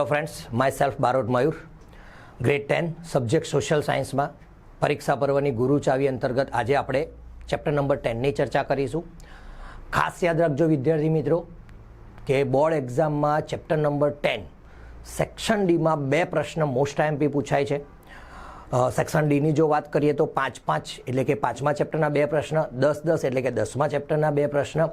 Hello friends myself Barot Mayur grade ten subject social સાયન્સમાં પરીક્ષા પર્વની ગુરુ ચાવી અંતર્ગત આજે આપણે ચેપ્ટર નંબર ટેનની ચર્ચા કરીશું. ખાસ યાદ રાખજો, વિદ્યાર્થી મિત્રો, કે બોર્ડ એક્ઝામમાં ચેપ્ટર નંબર ટેન સેક્શન ડીમાં બે પ્રશ્ન મોસ્ટ આઈએમપી પૂછાય છે. સેક્શન ડીની જો વાત કરીએ તો પાંચ પાંચ, એટલે કે પાંચમા ચેપ્ટરના બે પ્રશ્ન, દસ દસ, એટલે કે દસમા ચેપ્ટરના બે પ્રશ્ન,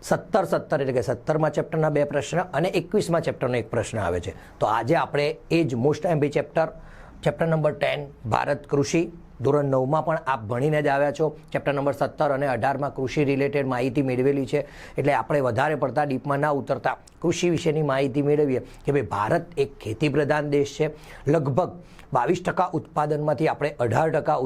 સત્તર સત્તર, એટલે કે સત્તરમા ચેપ્ટરના બે પ્રશ્ન અને એકવીસમા ચેપ્ટરનો એક પ્રશ્ન આવે છે. તો આજે આપણે એ જ most IMP chapter chapter number ten Bharat કૃષિ, ધોરણ નવમાં પણ આપ ભણીને જ આવ્યા છો. ચેપ્ટર નંબર સત્તર અને અઢારમાં કૃષિ રિલેટેડ માહિતી મેળવેલી છે. એટલે આપણે વધારે પડતા ડીપમાં ના ઉતરતા કૃષિ વિશેની માહિતી મેળવીએ કે ભાઈ, ભારત એક ખેતી પ્રધાન દેશ છે. લગભગ બાવીસ ટકા ઉત્પાદનમાંથી આપણે અઢાર ટકા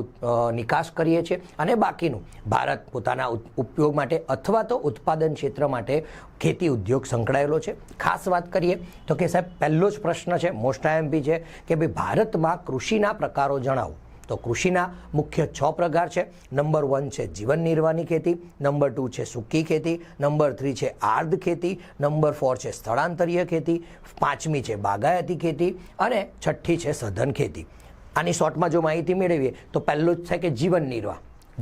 નિકાસ કરીએ છીએ. અને બાકીનું, ભારત પોતાના ઉપયોગ માટે અથવા તો ઉત્પાદન ક્ષેત્ર માટે ખેતી ઉદ્યોગ સંકળાયેલો છે. ખાસ વાત કરીએ તો કે સાહેબ, પહેલો જ પ્રશ્ન છે મોસ્ટ આઈએમપી છે, કે ભાઈ, ભારતમાં કૃષિના પ્રકારો જણાવો. તો કૃષિના મુખ્ય છ પ્રકાર છે. નંબર વન છે જીવન નિર્વાહની ખેતી, નંબર ટુ છે સૂકી ખેતી, નંબર થ્રી છે આર્ધ ખેતી, નંબર ફોર છે સ્થળાંતરીય ખેતી, પાંચમી છે બાગાયતી ખેતી અને છઠ્ઠી છે સઘન ખેતી. આની શોર્ટમાં જો માહિતી મેળવીએ તો પહેલું જ છે કે જીવન નિર્વાહ.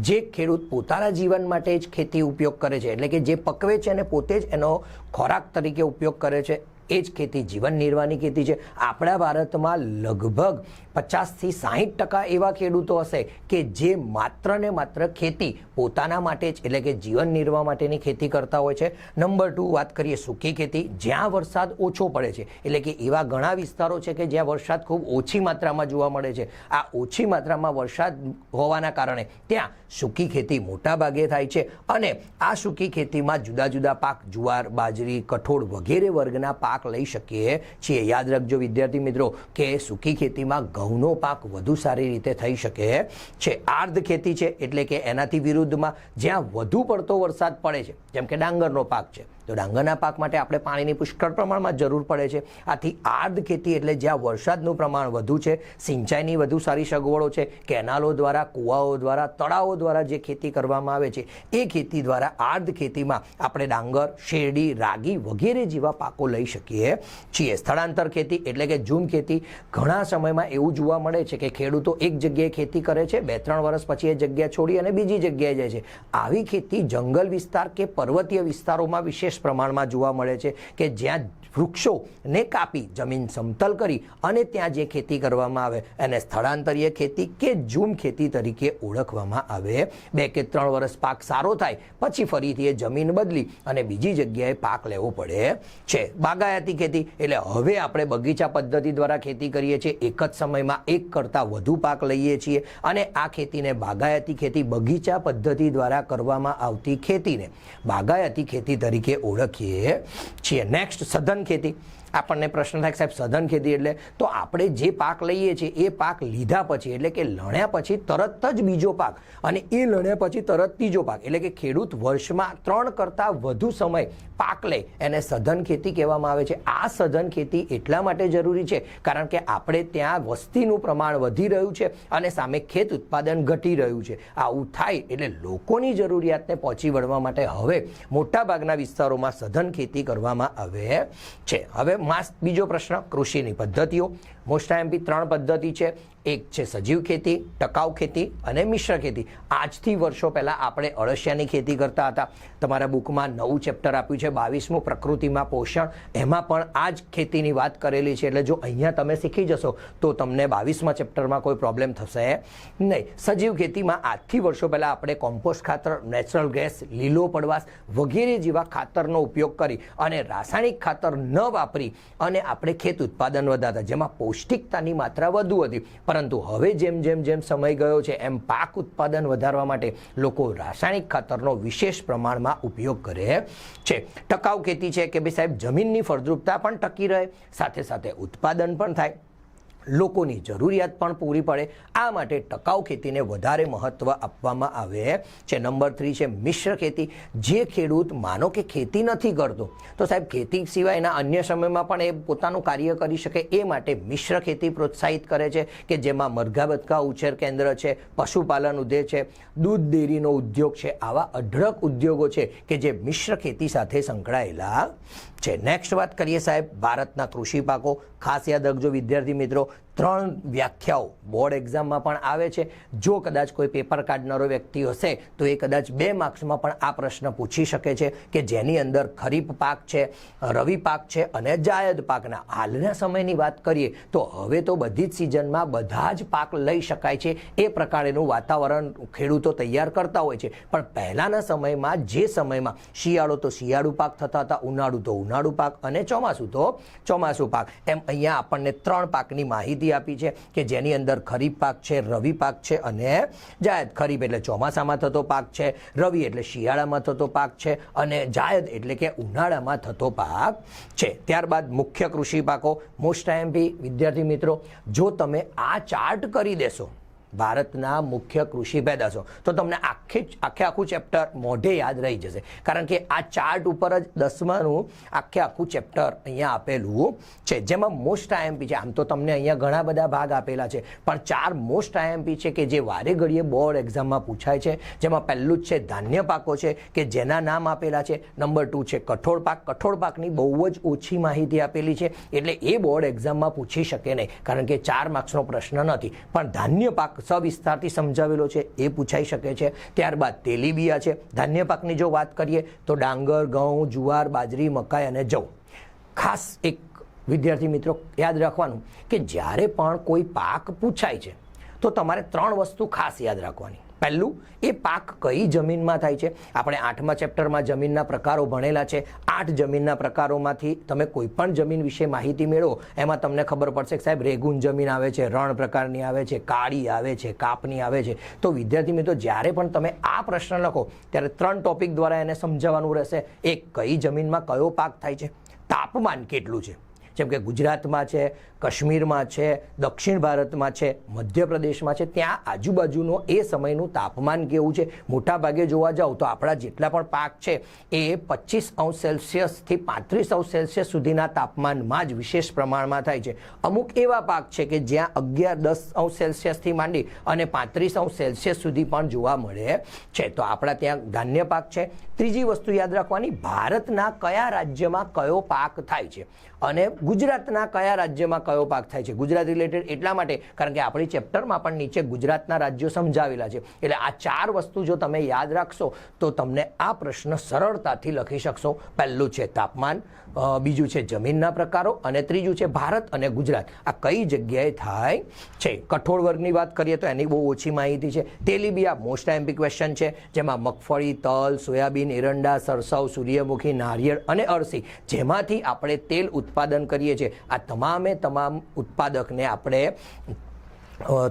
જે ખેડૂત પોતાના જીવન માટે જ ખેતી ઉપયોગ કરે છે, એટલે કે જે પકવે છે અને પોતે જ એનો ખોરાક તરીકે ઉપયોગ કરે છે એ જ ખેતી, જીવન નિર્વાહની ખેતી છે. આપણા ભારતમાં લગભગ પચાસથી સાહીઠ ટકા એવા ખેડૂતો હશે કે જે માત્ર ને માત્ર ખેતી પોતાના માટે જ એટલે કે જીવન નિર્વાહ માટેની ખેતી કરતા હોય છે. નંબર ટુ વાત કરીએ સૂકી ખેતી, જ્યાં વરસાદ ઓછો પડે છે. એટલે કે એવા ઘણા વિસ્તારો છે કે જ્યાં વરસાદ ખૂબ ઓછી માત્રામાં જોવા મળે છે. આ ઓછી માત્રામાં વરસાદ હોવાના કારણે ત્યાં સૂકી ખેતી મોટા ભાગે થાય છે. અને આ સૂકી ખેતીમાં જુદા જુદા પાક, જુવાર, બાજરી, કઠોળ વગેરે વર્ગના પાક લઈ શકીએ છીએ. યાદ રાખજો વિદ્યાર્થી મિત્રો કે સૂકી ખેતીમાં ઘઉંનો પાક વધુ સારી રીતે થઈ શકે છે. આર્ધ ખેતી છે એટલે કે એનાથી વિરુદ્ધમાં જ્યાં વધુ પડતો વરસાદ પડે છે, જેમ કે ડાંગરનો પાક છે. તો ડાંગરના પાક માટે આપણે પાણીની પુષ્કળ પ્રમાણમાં જરૂર પડે છે. આથી આર્ધ ખેતી એટલે જ્યાં વરસાદનું પ્રમાણ વધુ છે, સિંચાઈની વધુ સારી સગવડો છે, કેનાલો દ્વારા, કૂવાઓ દ્વારા, તળાવો દ્વારા જે ખેતી કરવામાં આવે છે, એ ખેતી દ્વારા આર્ધ ખેતીમાં આપણે ડાંગર, શેરડી, રાગી વગેરે જેવા પાકો લઈ શકીએ છીએ. સ્થળાંતર ખેતી એટલે કે ઝૂમ ખેતી ઘણા સમયમાં એવું જોવા મળે છે કે ખેડૂતો એક જગ્યાએ ખેતી કરે છે, બે ત્રણ વર્ષ પછી એ જગ્યા છોડી અને બીજી જગ્યાએ જાય છે. આવી ખેતી જંગલ વિસ્તાર કે પર્વતીય વિસ્તારોમાં વિશેષ પ્રમાણમાં જોવા મળે છે કે જ્યાં વૃક્ષોને કાપી જમીન સમતલ કરી અને ત્યાં જે ખેતી કરવામાં આવે એને સ્થળાંતરીય ખેતી કે ઝૂમ ખેતી તરીકે ઓળખવામાં આવે. બે કે ત્રણ વર્ષ પાક સારો થાય, પછી ફરીથી એ જમીન બદલી અને બીજી જગ્યાએ પાક લેવો પડે છે. બાગાયતી ખેતી એટલે હવે આપણે બગીચા પદ્ધતિ દ્વારા ખેતી કરીએ છીએ. એક જ સમયમાં એક કરતાં વધુ પાક લઈએ છીએ અને આ ખેતીને બાગાયતી ખેતી બગીચા પદ્ધતિ દ્વારા કરવામાં આવતી ખેતીને બાગાયતી ખેતી તરીકે ઓળખીએ છીએ. નેક્સ્ટ સઘન ખેતી. આપણને પ્રશ્ન થાય સાહેબ સઘન ખેતી એટલે? તો આપણે જે પાક લઈએ છીએ, એ પાક લીધા પછી, એટલે કે લણ્યા પછી તરત જ બીજો પાક. અને એ લણ્યા પછી તરત ત્રીજો પાક. એટલે કે ખેડૂત વર્ષમાં ત્રણ કરતાં વધુ સમય પાક લે. એને સઘન ખેતી કહેવામાં આવે છે. આ સઘન ખેતી એટલા માટે જરૂરી છે, કારણ કે આપણે ત્યાં વસ્તીનું પ્રમાણ વધી રહ્યું છે અને સામે ખેત ઉત્પાદન ઘટી રહ્યું છે. આવું થાય એટલે લોકોની જરૂરિયાતને પહોંચી વળવા માટે હવે મોટાભાગના વિસ્તારોમાં સઘન ખેતી કરવામાં આવે છે. હવે માસ બીજો પ્રશ્ન કૃષિની પદ્ધતિઓ. મોસ્ટ એમપી ત્રણ પદ્ધતિ છે. એક છે સજીવ ખેતી, ટકાઉ ખેતી અને મિશ્ર ખેતી. આજથી વર્ષો પહેલાં આપણે અળસિયાની ખેતી કરતા હતા. તમારા બુકમાં નવું ચેપ્ટર આપ્યું છે, બાવીસમું પ્રકૃતિમાં પોષણ. એમાં પણ આ જ ખેતીની વાત કરેલી છે. એટલે જો અહીંયા તમે શીખી જશો, તો તમને બાવીસમાં ચેપ્ટરમાં કોઈ પ્રોબ્લેમ થશે નહીં. સજીવ ખેતીમાં આજથી વર્ષો પહેલાં આપણે કોમ્પોસ્ટ ખાતર નેચરલ ગેસ લીલો પડવાશ વગેરે જેવા ખાતરનો ઉપયોગ કરી અને રાસાયણિક ખાતર ન વાપરી અને આપણે ખેત ઉત્પાદન વધારતા, જેમાં પૌષ્ટિકતાની માત્રા વધુ હતી. પરંતુ હવે જેમ જેમ જેમ સમય ગયો છે, એમ પાક ઉત્પાદન વધારવા માટે લોકો રાસાયણિક ખાતરનો વિશેષ પ્રમાણમાં ઉપયોગ કરે છે. ટકાઉ ખેતી છે કે ભાઈ સાહેબ, જમીનની ફળદ્રુપતા પણ ટકી રહે, સાથે સાથે ઉત્પાદન પણ થાય. લોકોની જરૂરિયાત પણ પૂરી પડે. આ માટે ટકાઉ ખેતીને વધારે મહત્ત્વ આપવામાં આવે છે. નંબર થ્રી છે મિશ્ર ખેતી. જે ખેડૂત માનો કે ખેતી નથી કરતો, તો સાહેબ ખેતી સિવાયના અન્ય સમયમાં પણ એ પોતાનું કાર્ય કરી શકે એ માટે મિશ્ર ખેતી પ્રોત્સાહિત કરે છે કે જેમાં મરઘા બતકા ઉછેર કેન્દ્ર છે, પશુપાલન ઉદ્યોગ છે, દૂધ ડેરીનો ઉદ્યોગ છે. આવા અઢળક ઉદ્યોગો છે કે જે મિશ્ર ખેતી સાથે સંકળાયેલા છે. નેક્સ્ટ વાત કરીએ સાહેબ ભારતના કૃષિ પાકો. ખાસ યાદ રાખજો વિદ્યાર્થી મિત્રો ત્રણ વ્યાખ્યાઓ બોર્ડ એક્ઝામમાં પણ આવે છે. જો કદાચ કોઈ પેપર કાઢનારો વ્યક્તિ હશે, તો એ કદાચ બે માર્ક્સમાં પણ આ પ્રશ્ન પૂછી શકે છે કે જેની અંદર ખરીફ પાક છે, રવિ પાક છે અને જાયદ પાકના હાલના સમયની વાત કરીએ, તો હવે તો બધી જ સિઝનમાં બધા જ પાક લઈ શકાય છે. એ પ્રકારેનું વાતાવરણ ખેડૂતો તૈયાર કરતા હોય છે. પણ પહેલાંના સમયમાં, જે સમયમાં શિયાળો તો શિયાળુ પાક થતા હતા, ઉનાળુ તો ઉનાળુ પાક અને ચોમાસું તો ચોમાસું પાક. એમ અહીંયા આપણને ત્રણ પાકની માહિતી આપી છે કે જેની અંદર ખરીફ પાક છે, રવિ પાક છે અને જાયદ. ખરીફ એટલે ચોમાસામાં થતો પાક છે, રવિ એટલે શિયાળામાં થતો પાક છે અને જાયદ એટલે કે ઉનાળામાં થતો પાક છે. ત્યારબાદ મુખ્ય કૃષિ પાકો. મોસ્ટ આઈએમપી વિદ્યાર્થી મિત્રો, જો તમે આ ચાર્ટ કરી દેશો ભારતના મુખ્ય કૃષિ પેદાશો. તો તમને આખે આખે આખું ચેપ્ટર મોઢે યાદ રહી જશે. કારણ કે આ ચાર્ટ ઉપર જ દસમાનું આખે આખું ચેપ્ટર અહીંયા આપેલું છે. જેમાં મોસ્ટ આઈએમપી છે. આમ તો તમને અહીંયા ઘણા બધા ભાગ આપેલા છે. પણ ચાર મોસ્ટ આઈએમપી છે કે જે વારે ઘડીએ બોર્ડ એક્ઝામમાં પૂછાય છે. જેમાં પહેલું જ છે ધાન્ય પાકો છે કે જેના નામ આપેલા છે. નંબર ટુ છે કઠોળ પાક. કઠોળ પાકની બહુ જ ઓછી માહિતી આપેલી છે. એટલે એ બોર્ડ એક્ઝામમાં પૂછી શકે નહીં. કારણ કે ચાર માર્ક્સનો પ્રશ્ન નથી. પણ ધાન્ય પાક સવિસ્તારથી સમજાવેલો છે, એ પૂછાઈ શકે છે. ત્યારબાદ તેલીબિયા છે. ધાન્ય પાકની જો વાત કરીએ, તો ડાંગર, ઘઉં, જુવાર, બાજરી, મકાઈ અને જવ. ખાસ એક વિદ્યાર્થી મિત્રો યાદ રાખવાનું કે જ્યારે પણ કોઈ પાક પૂછાય છે, તો તમારે ત્રણ વસ્તુ ખાસ યાદ રાખવાની. પહેલું એ પાક કઈ જમીનમાં થાય છે? આપણે આઠમા ચેપ્ટરમાં જમીનના પ્રકારો ભણેલા છે. આઠ જમીનના પ્રકારોમાંથી તમે કોઈ પણ જમીન વિશે માહિતી મેળવો, એમાં તમને ખબર પડશે કે સાહેબ રેગુન જમીન આવે છે, રણ પ્રકારની આવે છે, કાળી આવે છે, કાપની આવે છે. તો વિદ્યાર્થી મિત્રો, જ્યારે પણ તમે આ પ્રશ્ન લખો, ત્યારે ત્રણ ટોપિક દ્વારા એને સમજાવવાનું રહેશે. એક, કઈ જમીનમાં કયો પાક થાય છે? તાપમાન કેટલું છે? જેમ કે ગુજરાતમાં છે, કાશ્મીરમાં છે, દક્ષિણ ભારતમાં છે, મધ્યપ્રદેશમાં છે, ત્યાં આજુબાજુનો એ સમયનું તાપમાન કેવું છે મોટા ભાગે જોવા જાઓ તો આપણા જેટલા પણ પાક છે, એ પચીસ અંશ સેલ્સિયસથી પાંત્રીસ અંશ સેલ્સિયસ સુધીના તાપમાનમાં જ વિશેષ પ્રમાણમાં થાય છે. અમુક એવા પાક છે કે જ્યાં અગિયાર દસ અંશ સેલ્સિયસથી માંડી અને પાંત્રીસ અંશ સેલ્સિયસ સુધી પણ જોવા મળે છે. તો આપણા ત્યાં ધાન્ય પાક છે. ત્રીજી વસ્તુ યાદ રાખવાની, ભારતના કયા રાજ્યમાં કયો પાક થાય છે? અને ગુજરાતના કયા રાજ્યમાં કયો પાક થાય છે? ગુજરાત રિલેટેડ એટલા માટે, કારણ કે આપણી ચેપ્ટરમાં પણ નીચે ગુજરાતના રાજ્યો સમજાવેલા છે. એટલે આ ચાર વસ્તુ જો તમે યાદ રાખશો, તો તમને આ પ્રશ્ન સરળતાથી લખી શકશો. પહેલું છે તાપમાન બીજું છે જમીનના પ્રકારો, અને ત્રીજું છે ભારત અને ગુજરાત. આ કઈ જગ્યાએ થાય છે? કઠોળ વર્ગની વાત કરીએ તો એની બહુ ઓછી માહિતી છે. તેલીબિયા મોસ્ટ એમ્પી ક્વેશ્ચન છે, જેમાં મગફળી, તલ, સોયાબીન, એરંડા, સરસવ, સૂર્યમુખી, નારિયેળ અને અળસી, જેમાંથી આપણે તેલ ઉત્પાદન કરીએ છીએ. આ તમામે તમામ ઉત્પાદકને આપણે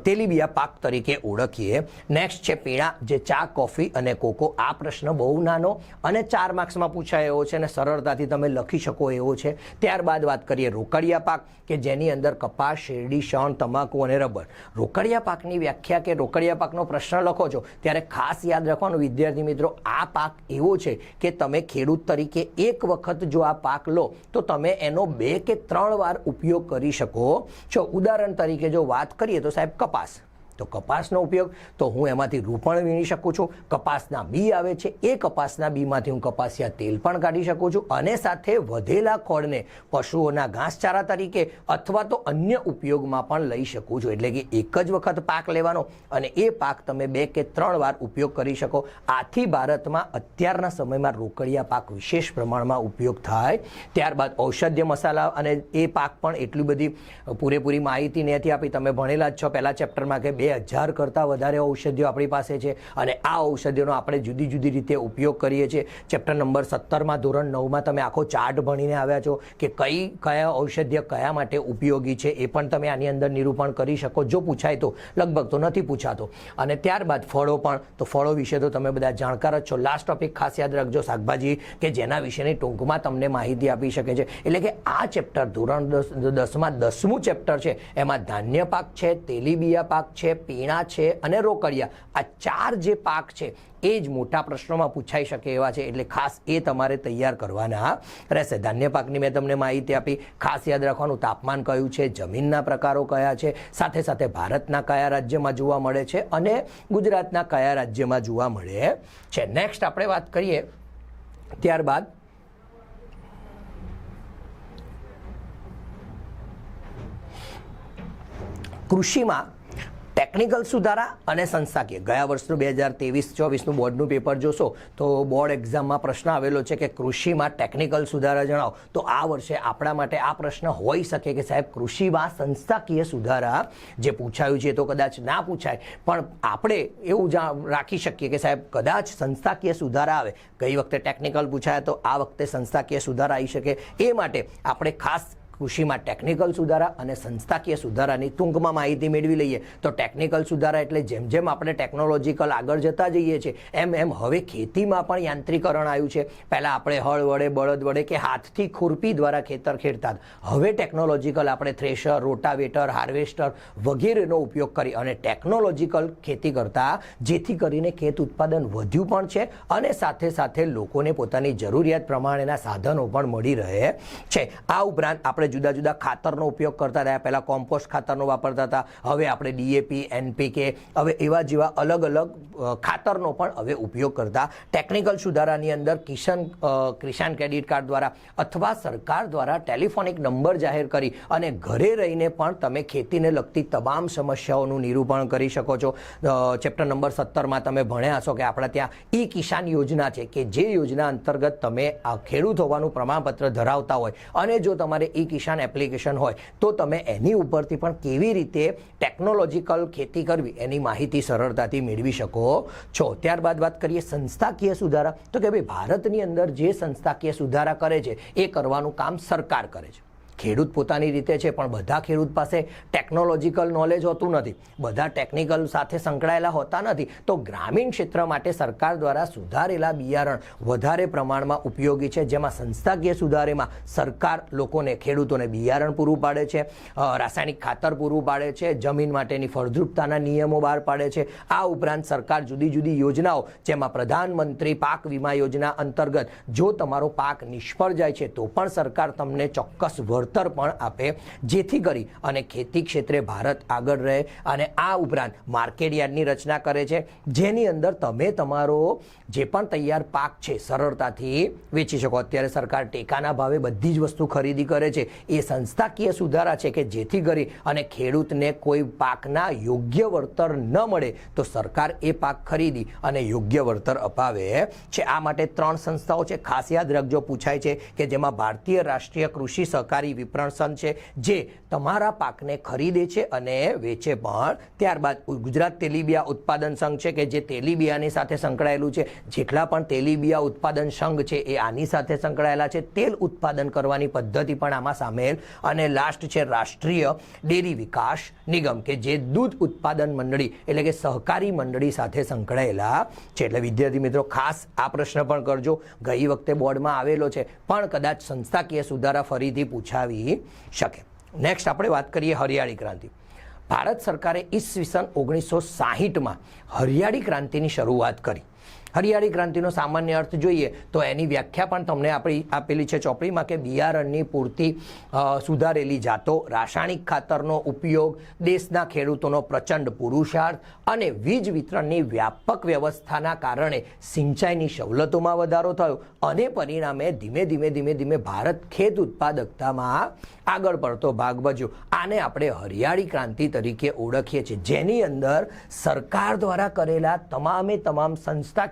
તેલીબિયા પાક તરીકે ઓળખીએ. નેક્સ્ટ છે પીણા જે ચા, કોફી અને કોકો. આ પ્રશ્ન બહુ નાનો અને ચાર માર્ક્સમાં પૂછાય એવો છે અને સરળતાથી તમે લખી શકો એવો છે. ત્યારબાદ વાત કરીએ રોકડિયા પાક, કે જેની અંદર કપાસ, શેરડી, શણ, તમાકુ અને રબર. રોકડિયા પાકની વ્યાખ્યા કે રોકડિયા પાકનો પ્રશ્ન લખો છો, ત્યારે ખાસ યાદ રાખવાનું વિદ્યાર્થી મિત્રો, આ પાક એવો છે કે તમે ખેડૂત તરીકે એક વખત જો આ પાક લો, તો તમે એનો બે કે ત્રણ વાર ઉપયોગ કરી શકો. છો ઉદાહરણ તરીકે જો વાત કરીએ, તો સાહેબ કપાસ. તો કપાસનો ઉપયોગ, તો હું એમાંથી રૂપણ વીણી શકું છું. કપાસના બી આવે છે, એ કપાસના બીમાંથી હું કપાસિયા તેલ પણ કાઢી શકું છું. અને સાથે વધેલા ખોળને પશુઓના ઘાસચારા તરીકે અથવા તો અન્ય ઉપયોગમાં પણ લઈ શકું છું. એટલે કે એક જ વખત પાક લેવાનો અને એ પાક તમે બે કે ત્રણ વાર ઉપયોગ કરી શકો. આથી ભારતમાં અત્યારના સમયમાં રોકડિયા પાક વિશેષ પ્રમાણમાં ઉપયોગ થાય. ત્યારબાદ ઔષધ્ય મસાલા અને એ પાક પણ એટલી બધી પૂરેપૂરી માહિતી નથી આપી. તમે ભણેલા જ છો, પહેલા ચેપ્ટરમાં કે બે હજાર કરતાં વધારે ઔષધિઓ આપણી પાસે છે અને આ ઔષધિઓનો આપણે જુદી જુદી રીતે ઉપયોગ કરીએ છીએ. ચેપ્ટર નંબર સત્તરમાં, ધોરણ નવમાં તમે આખો ચાર્ટ ભણીને આવ્યા છો કે કઈ, કયા ઔષધ્ય કયા માટે ઉપયોગી છે એ પણ તમે આની અંદર નિરૂપણ કરી શકો. જો પૂછાય તો, લગભગ તો નથી પૂછાતો. અને ત્યારબાદ ફળો પણ, તો ફળો વિશે તો તમે બધા જાણકાર જ છો. લાસ્ટ ટોપિક ખાસ યાદ રાખજો શાકભાજી, કે જેના વિશેની ટૂંકમાં તમને માહિતી આપી શકે છે. એટલે કે આ ચેપ્ટર ધોરણ દસ, દસમાં દસમું ચેપ્ટર છે. એમાં ધાન્ય પાક છે, તેલીબિયા પાક છે પીણા છે અને રોકડિયા. આ ચાર જે પાક છે, એ જ મોટા પ્રશ્નોમાં પૂછાઈ શકે એવા છે. એટલે ખાસ એ તમારે તૈયાર કરવાના રહેશે. ધાન્ય પાકની મેં તમને માહિતી આપી. ખાસ યાદ રાખવાનું, તાપમાન કયું છે, જમીનના પ્રકારો કયા છે, સાથે સાથે ભારતના કયા રાજ્યમાં જોવા મળે છે અને ગુજરાતના કયા રાજ્યમાં જોવા મળે છે. નેક્સ્ટ આપણે વાત કરીએ, ત્યારબાદ કૃષિમાં ટેકનિકલ સુધારા અને સંસ્થાકીય. ગયા વર્ષનું બે હજાર ત્રેવીસ ચોવીસનું બોર્ડનું પેપર જોશો, તો બોર્ડ એક્ઝામમાં પ્રશ્ન આવેલો છે કે કૃષિમાં ટેકનિકલ સુધારા જણાવો. તો આ વર્ષે આપણા માટે આ પ્રશ્ન હોઈ શકે કે સાહેબ, કૃષિમાં સંસ્થાકીય સુધારા જે પૂછાયું છે તો કદાચ ના પૂછાય, પણ આપણે એવું રાખી શકીએ કે સાહેબ, કદાચ સંસ્થાકીય સુધારા આવે. ગઈ વખતે ટેકનિકલ પૂછાયા તો આ વખતે સંસ્થાકીય સુધારા આવી શકે. એ માટે આપણે ખાસ કૃષિમાં ટેકનિકલ સુધારા અને સંસ્થાકીય સુધારાની ટૂંકમાં માહિતી મેળવી લઈએ. તો ટેકનિકલ સુધારા એટલે જેમ જેમ આપણે ટેકનોલોજીકલ આગળ જતા જઈએ છીએ, એમ એમ હવે ખેતીમાં પણ યાંત્રિકરણ આવ્યું છે. પહેલાં આપણે હળ વડે, બળદ વડે કે હાથથી ખુરપી દ્વારા ખેતર ખેડતા હવે ટેકનોલોજીકલ આપણે થ્રેશર રોટાવેટર હાર્વેસ્ટર વગેરેનો ઉપયોગ કરી અને ટેકનોલોજીકલ ખેતી કરતા, જેથી કરીને ખેત ઉત્પાદન વધ્યું પણ છે અને સાથે સાથે લોકોને પોતાની જરૂરિયાત પ્રમાણેના સાધનો પણ મળી રહે છે. આ ઉપરાંત આપણે જુદા જુદા ખાતરનો ઉપયોગ કરતા રહ્યા. પહેલાં કોમ્પોસ્ટ ખાતરનો વાપરતા હતા. હવે આપણે ડીએપી એનપીકે હવે એવા જેવા અલગ અલગ ખાતરનો પણ હવે ઉપયોગ કરતા. ટેકનિકલ સુધારાની અંદર કિશન કિસાન ક્રેડિટ કાર્ડ દ્વારા અથવા સરકાર દ્વારા ટેલિફોનિક નંબર જાહેર કરી અને ઘરે રહીને પણ તમે ખેતીને લગતી તમામ સમસ્યાઓનું નિરૂપણ કરી શકો છો. ચેપ્ટર નંબર સત્તરમાં તમે ભણ્યા હશો કે આપણા ત્યાં ઈ કિસાન યોજના છે કે જે યોજના અંતર્ગત તમે આ ખેડૂત હોવાનું પ્રમાણપત્ર ધરાવતા હોય. અને જો તમારે ઈ કિસાન એપ્લિકેશન હોય, તો તમે એની ઉપરથી પણ કેવી રીતે ટેકનોલોજીકલ ખેતી કરવી, એની માહિતી સરળતાથી મેળવી શકો છો. ત્યારબાદ વાત કરીએ સંસ્થાકીય સુધારા. તો કે ભાઈ, ભારતની અંદર જે સંસ્થાકીય સુધારા કરે છે, એ કરવાનું કામ સરકાર કરે છે. ખેડૂત પોતાની રીતે છે, પણ બધા ખેડૂત પાસે ટેકનોલોજીકલ નોલેજ હોતું નથી. બધા ટેકનિકલ સાથે સંકળાયેલા હોતા નથી. તો ગ્રામીણ ક્ષેત્ર માટે સરકાર દ્વારા સુધારેલા બિયારણ વધારે પ્રમાણમાં ઉપયોગી છે, જેમાં સંસ્થાકીય સુધારેમાં સરકાર લોકોને, ખેડૂતોને બિયારણ પૂરું પાડે છે રાસાયણિક ખાતર પૂરું પાડે છે, જમીન માટેની ફળદ્રુપતાના નિયમો બહાર પાડે છે. આ ઉપરાંત સરકાર જુદી જુદી યોજનાઓ, જેમાં પ્રધાનમંત્રી પાક વીમા યોજના અંતર્ગત જો તમારો પાક નિષ્ફળ જાય છે, તો પણ સરકાર તમને ચોક્કસ વળતર પણ આપે, જેથી કરી અને ખેતી ક્ષેત્રે ભારત આગળ રહે અને આ ઉપરાંત માર્કેટ યાર્ડની રચના કરે છે, જેની અંદર તમે તમારો જે પણ તૈયાર પાક છે, સરળતાથી વેચી શકો. અત્યારે સરકાર ટેકાના ભાવે બધી જ વસ્તુ ખરીદી કરે છે. એ સંસ્થાકીય સુધારા છે કે જેથી કરી અને ખેડૂતને કોઈ પાકના યોગ્ય વળતર ન મળે, તો સરકાર એ પાક ખરીદી અને યોગ્ય વળતર અપાવે છે. આ માટે ત્રણ સંસ્થાઓ છે. ખાસ યાદ રાખજો, પૂછાય છે કે જેમાં ભારતીય રાષ્ટ્રીય કૃષિ સહકારી વિપણન સંઘ છે, જે તમારા પાકને ખરીદે છે અને વેચે. પણ ત્યારબાદ ગુજરાત તેલીબિયા ઉત્પાદન સંઘ છે કે જે તેલીબિયાની સાથે સંકળાયેલું છે, જેટલા પણ તેલીબિયા ઉત્પાદન સંઘ છે એ આની સાથે સંકળાયેલા છે. તેલ ઉત્પાદન કરવાની પદ્ધતિ પણ આમાં સામેલ અને લાસ્ટ છે રાષ્ટ્રીય ડેરી વિકાસ નિગમ કે જે દૂધ ઉત્પાદન મંડળી એટલે કે સહકારી મંડળી સાથે સંકળાયેલા છે. એટલે વિદ્યાર્થી મિત્રો, ખાસ આ પ્રશ્ન પણ કરજો. ગઈ વખતે બોર્ડમાં આવેલો છે, પણ કદાચ સંસ્થાકીય સુધારા ફરીથી પૂછાવી શકે. નેક્સ્ટ આપણે વાત કરીએ હરિયાળી ક્રાંતિ. ભારત સરકારે ઈસવીસન ઓગણીસો સાહીઠમાં હરિયાળી ક્રાંતિની શરૂઆત કરી. હરિયાળી ક્રાંતિનો સામાન્ય અર્થ જોઈએ તો એની વ્યાખ્યા પણ તમને આપણી આપેલી છે ચોપડીમાં કે બિયારણની પૂરતી સુધારેલી જાતો, રાસાયણિક ખાતરનો ઉપયોગ, દેશના ખેડૂતોનો પ્રચંડ પુરુષાર્થ અને વીજ વિતરણની વ્યાપક વ્યવસ્થાના કારણે સિંચાઈની સવલતોમાં વધારો થયો અને પરિણામે ધીમે ધીમે ધીમે ધીમે ભારત ખેત ઉત્પાદકતામાં આગળ પડતો ભાગ ભજ્યો આને આપણે હરિયાળી ક્રાંતિ તરીકે ઓળખીએ છીએ. જેની અંદર સરકાર દ્વારા કરેલા તમામે તમામ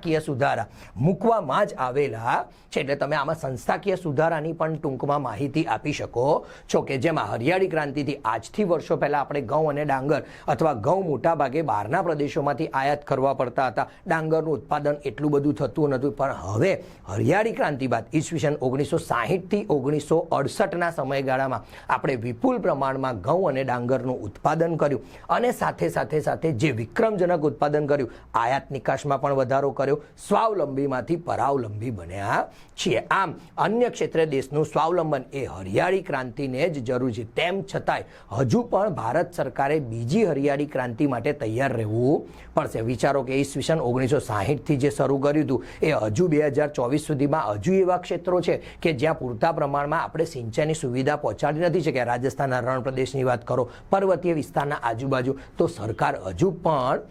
સંસ્થાકીય સુધારા મૂકવામાં જ આવેલા છે. એટલે તમે આમાં સંસ્થાકીય સુધારાની પણ ટૂંકમાં માહિતી આપી શકો. છો કે જેમાં હરિયાળી ક્રાંતિથી આજથી વર્ષો પહેલાં આપણે ઘઉં અને ડાંગર અથવા ઘઉં મોટા ભાગે બહારના પ્રદેશોમાંથી આયાત કરવા પડતા હતા. ડાંગરનું ઉત્પાદન એટલું બધું થતું નહોતું. પણ હવે હરિયાળી ક્રાંતિ બાદ ઈસવીસન ઓગણીસો સાહીઠથી ઓગણીસો અડસઠના સમયગાળામાં આપણે વિપુલ પ્રમાણમાં ઘઉં અને ડાંગરનું ઉત્પાદન કર્યું. અને સાથે સાથે સાથે જે વિક્રમજનક ઉત્પાદન કર્યું, આયાત નિકાસમાં પણ વધારો કર્યો. સ્વાવલંબીમાંથી પરાવલંબી બન્યા છીએ. આમ, અન્ય ક્ષેત્રે દેશનું સ્વાવલંબન એ હરિયાળી ક્રાંતિને જ જરૂર છે. તેમ છતાંય, હજુ પણ ભારત સરકારે બીજી હરિયાળી ક્રાંતિ માટે તૈયાર રહેવું પડશે. વિચારો કે ઈસવીસન ઓગણીસો સાહીઠથી જે શરૂ કર્યું હતું, એ હજુ બે હજાર ચોવીસ સુધીમાં હજુ એવા ક્ષેત્રો છે કે જ્યાં પૂરતા પ્રમાણમાં આપણે સિંચાઈની સુવિધા પહોંચાડી નથી શક્યા. રાજસ્થાનના રણ પ્રદેશની વાત કરો, પર્વતીય વિસ્તારના આજુબાજુ, તો સરકાર હજુ પણ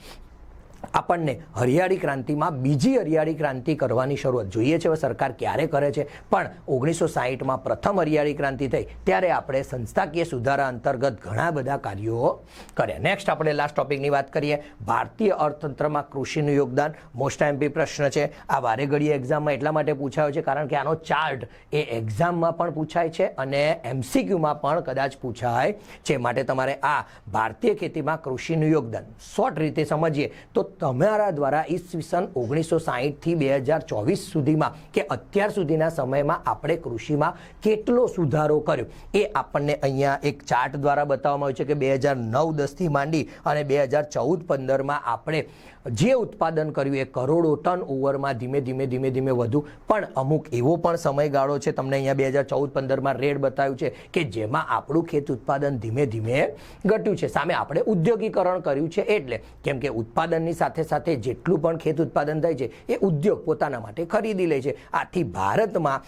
આપણને હરિયાળી ક્રાંતિમાં બીજી હરિયાળી ક્રાંતિ કરવાની શરૂઆત જોઈએ છે. સરકાર ક્યારે કરે છે? પણ ઓગણીસો સાહીઠમાં પ્રથમ હરિયાળી ક્રાંતિ થઈ, ત્યારે આપણે સંસ્થાકીય સુધારા અંતર્ગત ઘણા બધા કાર્યો કર્યા. નેક્સ્ટ આપણે લાસ્ટ ટોપિકની વાત કરીએ. ભારતીય અર્થતંત્રમાં કૃષિનું યોગદાન મોસ્ટ એમપી પ્રશ્ન છે. આ વારે ઘડીએ એક્ઝામમાં એટલા માટે પૂછાયો છે, કારણ કે આનો ચાર્ટ એ એક્ઝામમાં પણ પૂછાય છે અને એમસીક્યુમાં પણ કદાચ પૂછાય. છે માટે તમારે આ ભારતીય ખેતીમાં કૃષિનું યોગદાન શોર્ટ રીતે સમજીએ. તો તમારા દ્વારા ઈસવીસન ઓગણીસો સાહીઠથી બે હજાર ચોવીસ સુધીમાં કે અત્યાર સુધીના સમયમાં આપણે કૃષિમાં કેટલો સુધારો કર્યો? એ આપણને અહીંયા એક ચાર્ટ દ્વારા બતાવવામાં આવ્યું છે કે બે હજાર નવ દસથી માંડી અને બે હજાર ચૌદ પંદરમાં આપણે જે ઉત્પાદન કર્યું એ કરોડો ટન ઓવરમાં ધીમે ધીમે ધીમે ધીમે વધુ. પણ અમુક એવો પણ સમયગાળો છે, તમને અહીંયા બે હજાર ચૌદ પંદરમાં રેડ બતાવ્યું છે કે જેમાં આપણું ખેત ઉત્પાદન ધીમે ધીમે ઘટ્યું છે. સામે આપણે ઉદ્યોગીકરણ કર્યું છે એટલે કેમ કે ઉત્પાદનની સાથે સાથે જેટલું પણ ખેત ઉત્પાદન થાય છે, એ ઉદ્યોગ પોતાના માટે ખરીદી લે છે. આથી ભારતમાં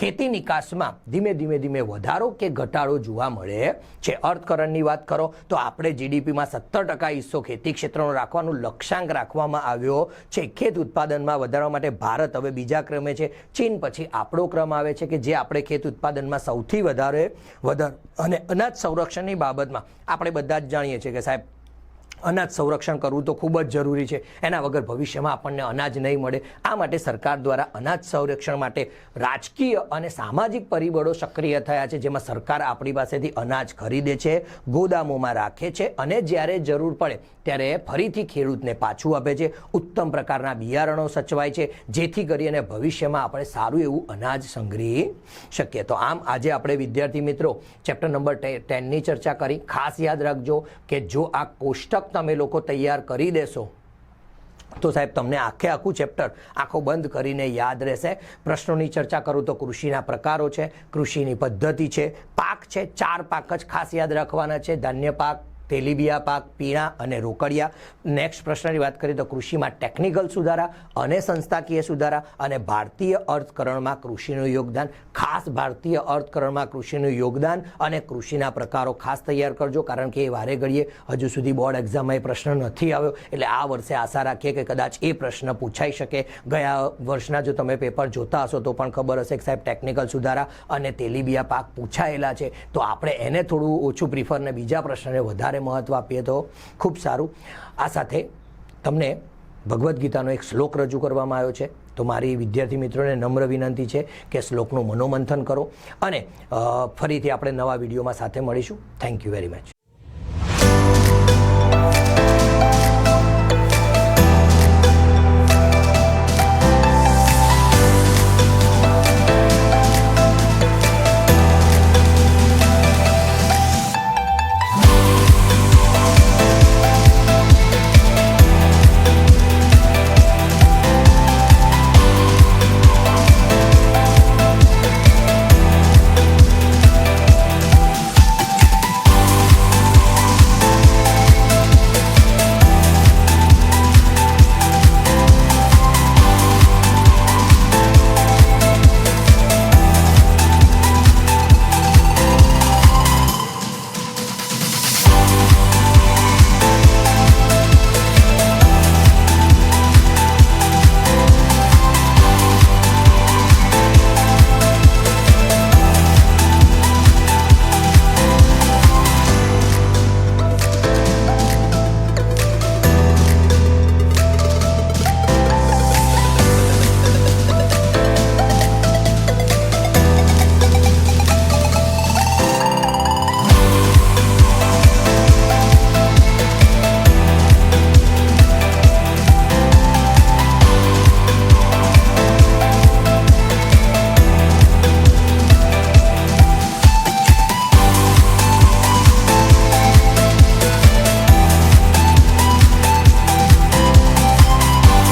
ખેતી નિકાસમાં ધીમે ધીમે ધીમે વધારો કે ઘટાડો જોવા મળે છે. અર્થકરણની વાત કરો તો આપણે જીડીપીમાં સત્તર ટકા હિસ્સો ખેતી ક્ષેત્રનો રાખવાનું લક્ષ્યાંક રાખવામાં આવ્યો છે. ખેત ઉત્પાદનમાં વધારવા માટે ભારત હવે બીજા ક્રમે છે. ચીન પછી આપણો ક્રમ આવે છે કે જે આપણે ખેત ઉત્પાદનમાં સૌથી વધારે, વધાર, અને અનાજ સંરક્ષણની બાબતમાં આપણે બધા જ જાણીએ છીએ કે સાહેબ અનાજ સંરક્ષણ કરવું તો ખૂબ જ જરૂરી છે. એના વગર ભવિષ્યમાં આપણને અનાજ નહીં મળે. આ માટે સરકાર દ્વારા અનાજ સંરક્ષણ માટે રાજકીય અને સામાજિક પરિબળો સક્રિય થયા છે, જેમાં સરકાર આપણી પાસેથી અનાજ ખરીદે છે, ગોદામોમાં રાખે છે અને જ્યારે જરૂર પડે ત્યારે ફરીથી ખેડૂતને પાછું આપે છે. ઉત્તમ પ્રકારના બિયારણો સચવાય છે, જેથી કરીને ભવિષ્યમાં આપણે સારું એવું અનાજ સંગ્રહી શકીએ. તો આમ આજે આપણે વિદ્યાર્થી મિત્રો, ચેપ્ટર નંબર ટેનની ચર્ચા કરી. ખાસ યાદ રાખજો કે જો આ કોષ્ટક તમે લોકો તૈયાર કરી દેશો. તો સાહેબ, તમને આખે આખું ચેપ્ટર આખો બંધ કરીને યાદ રહેશે. પ્રશ્નોની ચર્ચા કરું તો કૃષિના પ્રકારો છે, કૃષિની પદ્ધતિ છે, પાક છે, ચાર પાક જ ખાસ યાદ રાખવાના છે. ધાન્ય પાક તેલીબિયા પાક, પીણા અને રોકડિયા. નેક્સ્ટ પ્રશ્નની વાત કરીએ તો કૃષિમાં ટેકનિકલ સુધારા અને સંસ્થાકીય સુધારા અને ભારતીય અર્થકરણમાં કૃષિનું યોગદાન. ખાસ ભારતીય અર્થકરણમાં કૃષિનું યોગદાન અને કૃષિના પ્રકારો ખાસ તૈયાર કરજો, કારણ કે એ વારે ઘડીએ હજુ સુધી બોર્ડ એક્ઝામમાં એ પ્રશ્ન નથી આવ્યો. એટલે આ વર્ષે આશા રાખીએ કે કદાચ એ પ્રશ્ન પૂછાઈ શકે. ગયા વર્ષના જો તમે પેપર જોતા હશો તો પણ ખબર હશે કે સાહેબ ટેકનિકલ સુધારા અને તેલીબિયા પાક પૂછાયેલા છે. તો આપણે એને થોડું ઓછું પ્રિફર ને બીજા પ્રશ્નને વધારે મહત્ત્વ આપીએ તો ખૂબ સારું. આ સાથે તમને ભગવદ્ ગીતાનો એક શ્લોક રજૂ કરવામાં આવ્યો છે. તો મારી વિદ્યાર્થી મિત્રોને નમ્ર વિનંતી છે કે શ્લોકનું મનોમંથન કરો અને ફરીથી આપણે નવા વિડીયોમાં સાથે મળીશું. Thank you very much